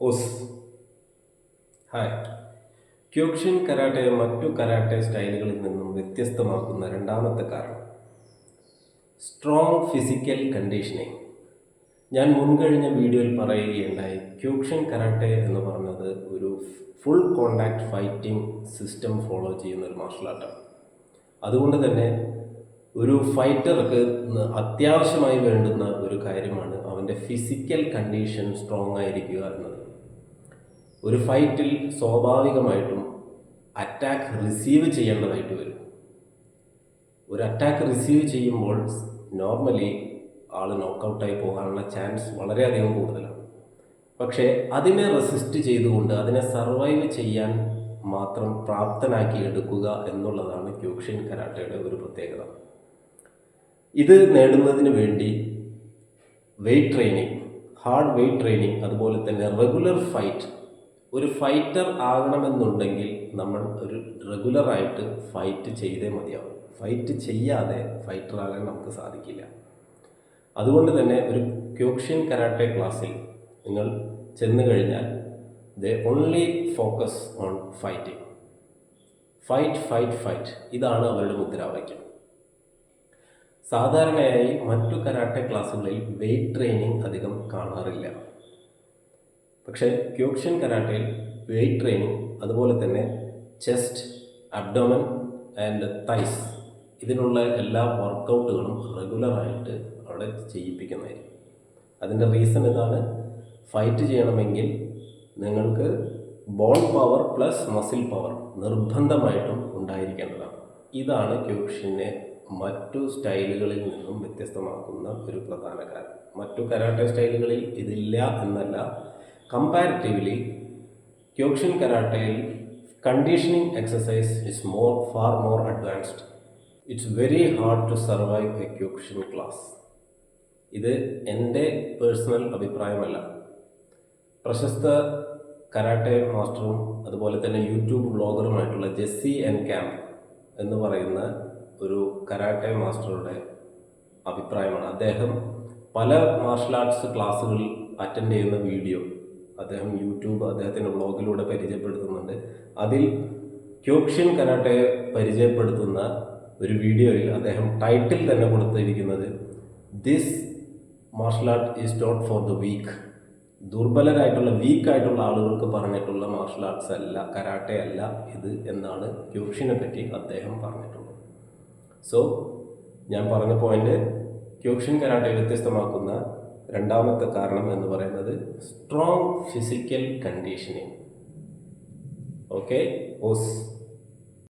Hose. Hi ക്യോക്ഷിൻ കരാട്ടയെ മറ്റു karate സ്റ്റൈലുകളിൽ നിന്നും വ്യത്യസ്തമാക്കുന്ന രണ്ടാമത്തെ കാരണം. സ്ട്രോങ് ഫിസിക്കൽ കണ്ടീഷനിങ് ഞാൻ മുൻകഴിഞ്ഞ വീഡിയോയിൽ പറയുകയുണ്ടായി ക്യൂക്ഷൻ കരാട്ടെ എന്ന് പറഞ്ഞത് ഒരു full contact fighting system follow ചെയ്യുന്ന ഒരു മാർഷൽ ആർട്ടാണ് അതുകൊണ്ട് തന്നെ ഒരു ഫൈറ്റർക്ക് അത്യാവശ്യമായി വേണ്ടുന്ന ഒരു കാര്യമാണ് അവന്റെ ഫിസിക്കൽ കണ്ടീഷൻ സ്ട്രോങ് ആയിരിക്കുക എന്നത്. ഒരു ഫൈറ്റിൽ സ്വാഭാവികമായിട്ടും അറ്റാക്ക് റിസീവ് ചെയ്യേണ്ടതായിട്ട് വരും. ഒരു അറ്റാക്ക് റിസീവ് ചെയ്യുമ്പോൾ നോർമലി ആൾ നോക്കൗട്ടായി പോകാനുള്ള ചാൻസ് വളരെയധികം കൂടുതലാണ്. പക്ഷേ അതിനെ റെസിസ്റ്റ് ചെയ്തുകൊണ്ട് അതിനെ സർവൈവ് ചെയ്യാൻ മാത്രം പ്രാപ്തനാക്കി എടുക്കുക എന്നുള്ളതാണ് ക്യൂക്ഷൻ കരാട്ടയുടെ ഒരു പ്രത്യേകത. ഇത് നേടുന്നതിന് വേണ്ടി weight training hard weight training അതുപോലെ തന്നെ റെഗുലർ ഫൈറ്റ് ഒരു ഫൈറ്റർ ആകണമെന്നുണ്ടെങ്കിൽ നമ്മൾ ഒരു റെഗുലറായിട്ട് ഫൈറ്റ് ചെയ്തേ മതിയാവും. ഫൈറ്റ് ചെയ്യാതെ ഫൈറ്റർ ആകാൻ നമുക്ക് സാധിക്കില്ല. അതുകൊണ്ട് തന്നെ ഒരു ക്യോക്ഷ്യൻ കരാട്ടെ ക്ലാസ്സിൽ നിങ്ങൾ ചെന്ന് കഴിഞ്ഞാൽ the only focus on fighting fight fight fight ഇതാണ് അവരുടെ മുദ്രാവാക്യം. സാധാരണയായി മറ്റു കരാട്ടെ ക്ലാസ്സുകളിൽ വെയ്റ്റ് ട്രെയിനിങ് അധികം കാണാറില്ല. പക്ഷേ ക്യൂക്ഷൻ കരാട്ടയിൽ വെയ്റ്റ് ട്രെയിനിങ് അതുപോലെ തന്നെ ചെസ്റ്റ് അബ്ഡോമൻ ആൻഡ് തൈസ് ഇതിനുള്ള എല്ലാ വർക്കൗട്ടുകളും റെഗുലറായിട്ട് അവിടെ ചെയ്യിപ്പിക്കുന്നതായിരിക്കും. അതിന്റെ റീസൺ ഇതാണ് ഫൈറ്റ് ചെയ്യണമെങ്കിൽ നിങ്ങൾക്ക് bone power plus muscle power നിർബന്ധമായിട്ടും ഉണ്ടായിരിക്കേണ്ടതാണ്. ഇതാണ് ക്യൂക്ഷനെ മറ്റു സ്റ്റൈലുകളിൽ നിന്നും വ്യത്യസ്തമാക്കുന്ന ഒരു പ്രധാന കാരണം മറ്റു കരാട്ടെ സ്റ്റൈലുകളിൽ ഇതില്ല എന്നല്ല. Comparatively Kyokushin കരാട്ടയിൽ conditioning exercise is more far more advanced it's very hard to survive a Kyokushin class ഇത് എന്റെ പേഴ്സണൽ അഭിപ്രായമല്ല. പ്രശസ്ത കരാട്ടെ മാസ്റ്ററും അതുപോലെ തന്നെ യൂട്യൂബ് ബ്ലോഗറുമായിട്ടുള്ള ജെസ്സി ആൻഡ് ക്യാമ്പ് എന്ന് പറയുന്ന ഒരു കരാട്ടെ മാസ്റ്ററുടെ അഭിപ്രായമാണ്. അദ്ദേഹം പല മാർഷൽ ആർട്സ് ക്ലാസ്സുകൾ അറ്റൻഡ് ചെയ്യുന്ന വീഡിയോ അദ്ദേഹം യൂട്യൂബ് അദ്ദേഹത്തിന്റെ ബ്ലോഗിലൂടെ പരിചയപ്പെടുത്തുന്നുണ്ട്. അതിൽ ക്യോക്ഷ്യൻ കരാട്ടെ പരിചയപ്പെടുത്തുന്ന ഒരു വീഡിയോയിൽ അദ്ദേഹം ടൈറ്റിൽ തന്നെ കൊടുത്തിരിക്കുന്നത് this martial art is not for the weak ദുർബലരായിട്ടുള്ള വീക്കായിട്ടുള്ള ആളുകൾക്ക് പറഞ്ഞിട്ടുള്ള മാർഷൽ ആർട്സ് അല്ല കരാട്ടെ അല്ല ഇത് എന്നാണ് ക്യൂഷിനെ പറ്റി അദ്ദേഹം പറഞ്ഞിട്ടുള്ളത്. സോ ഞാൻ പറഞ്ഞ പോയിന്റ് ക്യൂഷൻ കരാട്ടെ വ്യത്യസ്തമാക്കുന്ന രണ്ടാമത്തെ കാരണം എന്ന് പറയുന്നത് strong physical conditioning okay hose